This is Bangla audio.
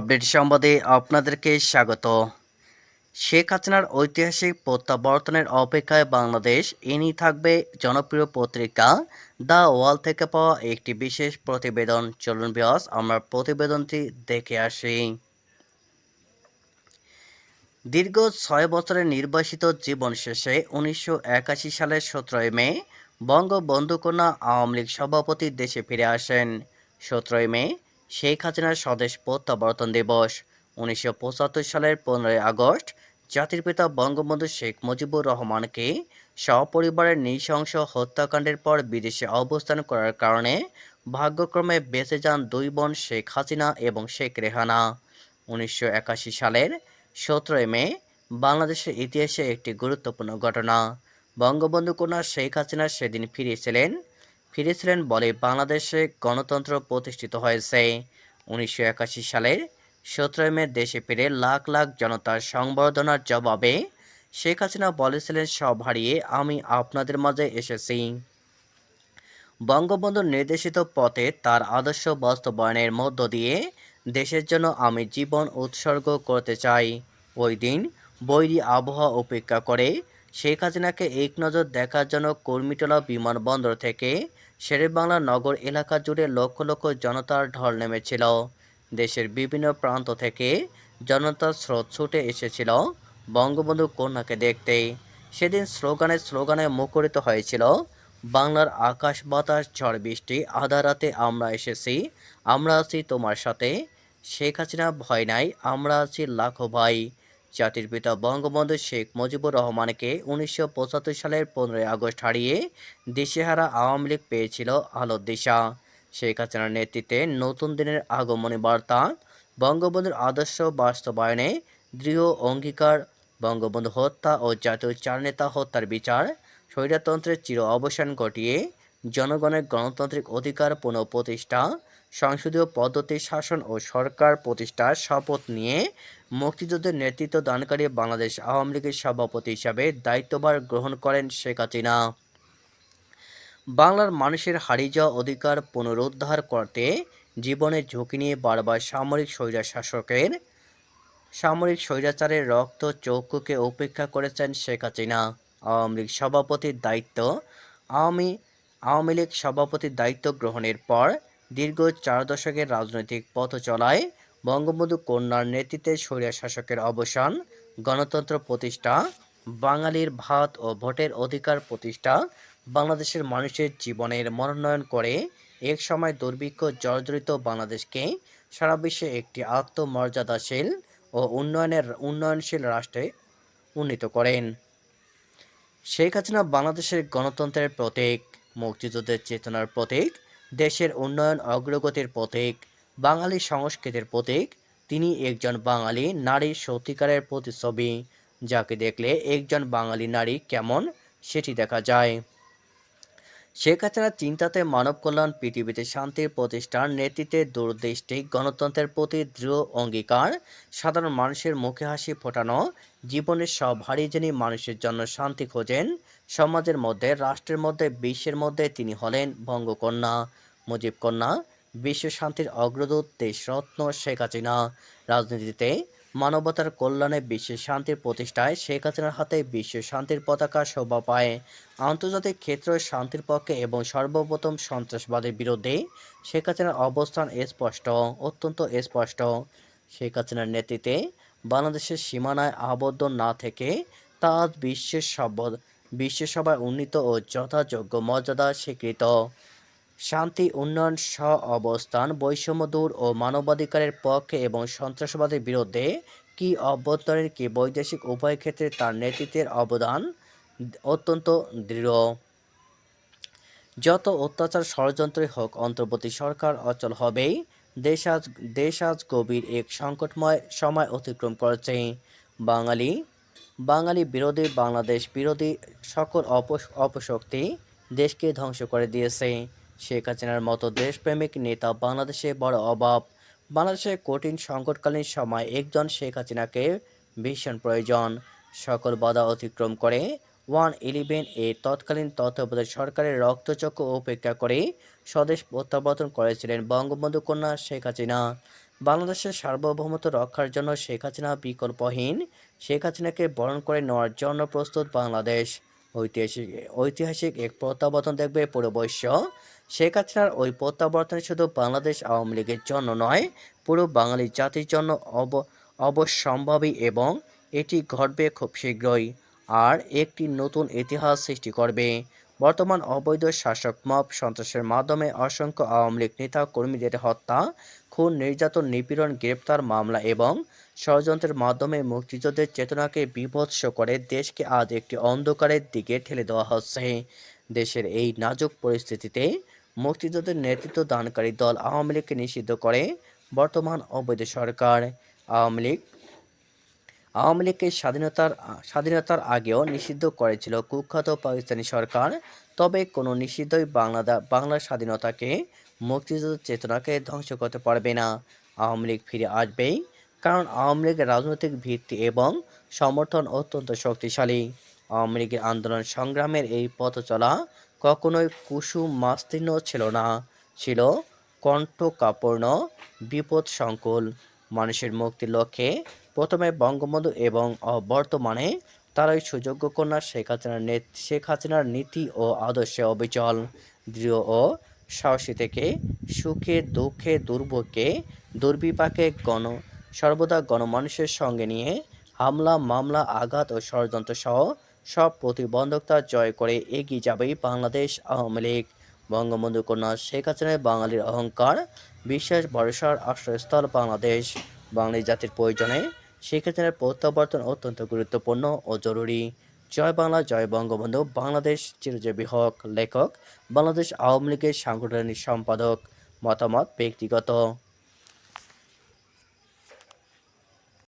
আপডেট সংবাদে আপনাদেরকে স্বাগত। শেখ হাসিনার ঐতিহাসিক প্রত্যাবর্তনের অপেক্ষায় বাংলাদেশ ইনি থাকবে জনপ্রিয় পত্রিকা দ্য ওয়াল থেকে পাওয়া একটি বিশেষ প্রতিবেদন। চলুন বিয়াস আমরা প্রতিবেদনটি দেখে আসি। দীর্ঘ ছয় বছরের নির্বাসিত জীবন শেষে উনিশশো একাশি সালের সতেরোই মে বঙ্গবন্ধু কন্যা আওয়ামী লীগ সভাপতি দেশে ফিরে আসেন। সতেরোই মে শেখ হাসিনার স্বদেশ প্রত্যাবর্তন দিবস। উনিশশো পঁচাত্তর সালের পনেরোই আগস্ট জাতির পিতা বঙ্গবন্ধু শেখ মুজিবুর রহমানকে সপরিবারের নৃশংস হত্যাকাণ্ডের পর বিদেশে অবস্থান করার কারণে ভাগ্যক্রমে বেঁচে যান দুই বোন শেখ হাসিনা এবং শেখ রেহানা। উনিশশো একাশি সালের সতেরোই মে বাংলাদেশের ইতিহাসে একটি গুরুত্বপূর্ণ ঘটনা। বঙ্গবন্ধু কন্যা শেখ হাসিনা সেদিন ফিরেছিলেন ফিরেছিলেন বলে বাংলাদেশে গণতন্ত্র প্রতিষ্ঠিত হয়েছে। উনিশশো একাশি সালের সতেরোই মে দেশে ফিরে লাখ লাখ জনতার সংবর্ধনার জবাবে শেখ হাসিনা বলেছিলেন, সব হারিয়ে আমি আপনাদের মাঝে এসেছি। বঙ্গবন্ধুর নির্দেশিত পথে তার আদর্শ বাস্তবায়নের মধ্য দিয়ে দেশের জন্য আমি জীবন উৎসর্গ করতে চাই। ওই দিন বৈরী আবহাওয়া উপেক্ষা করে শেখ হাসিনাকে এক নজর দেখার জন্য কর্মীটোলা বিমানবন্দর থেকে শেরেবাংলা নগর এলাকা জুড়ে লক্ষ লক্ষ জনতার ঢল নেমেছিল। দেশের বিভিন্ন প্রান্ত থেকে জনতার স্রোত ছুটে এসেছিল বঙ্গবন্ধু কন্যাকে দেখতে। সেদিন স্লোগানে স্লোগানে মুখরিত হয়েছিল, বাংলার আকাশ বাতাস, ঝড় বৃষ্টি, আধা রাতে আমরা এসেছি, আমরা আছি তোমার সাথে। শেখ হাসিনা ভয় নাই, আমরা আছি লাখো ভাই। জাতির পিতা বঙ্গবন্ধু শেখ মুজিবুর রহমানকে উনিশশো পঁচাত্তর সালের পনেরোই আগস্ট হারিয়ে দিশেহারা আওয়ামী লীগ পেয়েছিল আলোর দিশা। শেখ হাসিনার নেতৃত্বে নতুন দিনের আগমনী বার্তা, বঙ্গবন্ধুর আদর্শ বাস্তবায়নে দৃঢ় অঙ্গীকার, বঙ্গবন্ধু হত্যা ও জাতীয় চার নেতা হত্যার বিচার, স্বৈরতন্ত্রের চির অবসান ঘটিয়ে জনগণের গণতান্ত্রিক অধিকার পুনঃপ্রতিষ্ঠা, সংসদীয় পদ্ধতি শাসন ও সরকার প্রতিষ্ঠার শপথ নিয়ে মুক্তিযুদ্ধের নেতৃত্ব দানকারী বাংলাদেশ আওয়ামী লীগের সভাপতি হিসাবে দায়িত্বভার গ্রহণ করেন শেখ হাসিনা। বাংলার মানুষের হারিয়ে যাওয়া অধিকার পুনরুদ্ধার করতে জীবনের ঝুঁকি নিয়ে বারবার সামরিক স্বৈরা শাসকের সামরিক স্বৈরাচারের রক্ত চৌকুকে উপেক্ষা করেছেন শেখ হাসিনা। আওয়ামী লীগ সভাপতির দায়িত্ব আওয়ামী আওয়ামী লীগ সভাপতির দায়িত্ব গ্রহণের পর দীর্ঘ চার দশকের রাজনৈতিক পথ চলায় বঙ্গবন্ধু কন্যার নেতৃত্বে স্বৈরা শাসকের অবসান, গণতন্ত্র প্রতিষ্ঠা, বাঙালির ভাত ও ভোটের অধিকার প্রতিষ্ঠা, বাংলাদেশের মানুষের জীবনের মনোনয়ন করে এক সময় দুর্ভিক্ষ জর্জরিত বাংলাদেশকে, সারা বিশ্বে একটি আত্মমর্যাদাশীল ও উন্নয়নের উন্নয়নশীল রাষ্ট্রে উন্নীত করেন। শেখ হাসিনা বাংলাদেশের গণতন্ত্রের প্রতীক। মুক্তিযুদ্ধের চেতনার প্রতীক, দেশের উন্নয়ন অগ্রগতির প্রতীক, বাঙালি সংস্কৃতির প্রতীক, তিনি একজন বাঙালি নারীর সত্যিকারের প্রতিচ্ছবি। যাকে দেখলে একজন বাঙালি নারী কেমন সেটি দেখা যায়। শেখ হাসিনার চিন্তাতে মানব কল্যাণ, পৃথিবীতে শান্তির প্রতিষ্ঠার নেতৃত্বে দূরদৃষ্টি, গণতন্ত্রের প্রতি দৃঢ় অঙ্গীকার, সাধারণ মানুষের মুখে হাসি ফোটানো, জীবনের সব হারিয়ে যিনি মানুষের জন্য শান্তি খোঁজেন সমাজের মধ্যে, রাষ্ট্রের মধ্যে, বিশ্বের মধ্যে তিনি হলেন বঙ্গকন্যা। মুজিব কন্যা, বিশ্ব শান্তির অগ্রদূত দেশরত্ন শেখ হাসিনা। রাজনীতিতে মানবতার কল্যাণে বিশ্বের শান্তির প্রতিষ্ঠায় শেখ হাসিনার হাতে বিশ্ব শান্তির পতাকা শোভা পায়। আন্তর্জাতিক ক্ষেত্রে শান্তির পক্ষে এবং সর্বপ্রথম সন্ত্রাসবাদের বিরুদ্ধে শেখ হাসিনার অবস্থান স্পষ্ট, অত্যন্ত স্পষ্ট। শেখ হাসিনার নেতৃত্বে বাংলাদেশের সীমানায় আবদ্ধ না থেকে তা বিশ্বের সব বিশ্বসভায় উন্নীত ও যথাযোগ্য মর্যাদা স্বীকৃত। শান্তি, উন্নয়ন সহ অবস্থান বৈষম্য দূর ও মানবাধিকারের পক্ষে এবং সন্ত্রাসবাদের বিরুদ্ধে কি অভ্যন্তরীণ কি বৈদেশিক উভয় ক্ষেত্রে তার নেতৃত্বের অবদান অত্যন্ত দৃঢ়। যত অত্যাচার ষড়যন্ত্রই হোক, অন্তর্বর্তী সরকার অচল হবেই। দেশ আজ দেশ আজ গভীর এক সংকটময় সময় অতিক্রম করেছে। বাঙালি বাঙালি বিরোধী বাংলাদেশ বিরোধী সকল অপশ- অপশক্তি দেশকে ধ্বংস করে দিয়েছে। শেখ হাসিনার মতো দেশপ্রেমিক নেতা বাংলাদেশে বড় অভাব। বাংলাদেশের কঠিন সংকটকালীন সময় একজন শেখ হাসিনাকে ভীষণ প্রয়োজন। সকল বাধা অতিক্রম করে ওয়ান ইলেভেন এ তৎকালীন তত্ত্বাবধায়ক সরকারের রক্তচক্র উপেক্ষা করে স্বদেশ প্রত্যাবর্তন করেছিলেন বঙ্গবন্ধু কন্যা শেখ হাসিনা। বাংলাদেশের সার্বভৌমত্ব রক্ষার জন্য শেখ হাসিনা বিকল্পহীন, শেখ হাসিনাকে বরণ করে নেওয়ার জন্য প্রস্তুত বাংলাদেশ। ঐতিহাসিক ঐতিহাসিক এক প্রত্যাবর্তন দেখবে পুরো বৈশ্য শেখ হাসিনার ওই প্রত্যাবর্তন শুধু বাংলাদেশ আওয়ামী লীগের জন্য নয়, পুরো বাঙালি জাতির জন্য অব, অবশ্যম্ভাবী এবং এটি ঘটবে খুব শীঘ্রই। আর একটি নতুন ইতিহাস সৃষ্টি করবে। বর্তমান অবৈধ শাসক মব সন্ত্রাসের মাধ্যমে অসংখ্য আওয়ামী লীগ নেতা কর্মীদের হত্যা, খুন, নির্যাতন, নিপীড়ন, গ্রেপ্তার মামলা এবং ষড়যন্ত্রের মাধ্যমে মুক্তিযুদ্ধের চেতনাকে বিভৎস করে দেশকে আজ একটি অন্ধকারের দিকে ঠেলে দেওয়া হচ্ছে। দেশের এই নাজুক পরিস্থিতিতে মুক্তিযুদ্ধের নেতৃত্ব দানকারী দল আওয়ামী লীগকে নিষিদ্ধ করে বর্তমান অবৈধ সরকার। আওয়ামী লীগ আওয়ামী লীগকে স্বাধীনতার স্বাধীনতার আগেও নিষিদ্ধ করেছিল কুখ্যাত পাকিস্তানি সরকার। তবে কোনো নিষিদ্ধই বাংলাদা বাংলার স্বাধীনতাকে, মুক্তিযুদ্ধ চেতনাকে ধ্বংস করতে পারবে না। আওয়ামী লীগ ফিরে আসবেই, কারণ আওয়ামী লীগের রাজনৈতিক ভিত্তি এবং সমর্থন অত্যন্ত শক্তিশালী। আওয়ামী লীগের আন্দোলন সংগ্রামের এই পথ চলা কখনোই কুসুম মাস্তীর্ণ ছিল না। ছিল কণ্ঠকাপূর্ণ বিপদ সংকুল মানুষের মুক্তির লক্ষ্যে প্রথমে বঙ্গবন্ধু এবং বর্তমানে তারাই সুযোগ্য কন্যা শেখ হাসিনার শেখ হাসিনার নীতি ও আদর্শে অবিচল, দৃঢ় ও সাহসী থেকে সুখে, দুঃখে, দুর্ভোগে, দুর্বিপাকে গণ সর্বদা গণমানুষের সঙ্গে নিয়ে হামলা, মামলা, আঘাত ও ষড়যন্ত্র সহ সব প্রতিবন্ধকতা জয় করে এগিয়ে যাবে বাংলাদেশ আওয়ামী লীগ। বঙ্গবন্ধু কন্যা শেখ হাসিনায় বাঙালির অহংকার, বিশ্বাস, ভরসার আশ্রয়স্থল বাংলাদেশ। বাঙালি জাতির প্রয়োজনে শেখ হাসিনার প্রত্যাবর্তন অত্যন্ত গুরুত্বপূর্ণ ও জরুরি। জয় বাংলা, জয় বঙ্গবন্ধু, বাংলাদেশ চিরজীবী হক। লেখক, বাংলাদেশ আওয়ামী লীগের সাংগঠনিক সম্পাদক। মতামত ব্যক্তিগত।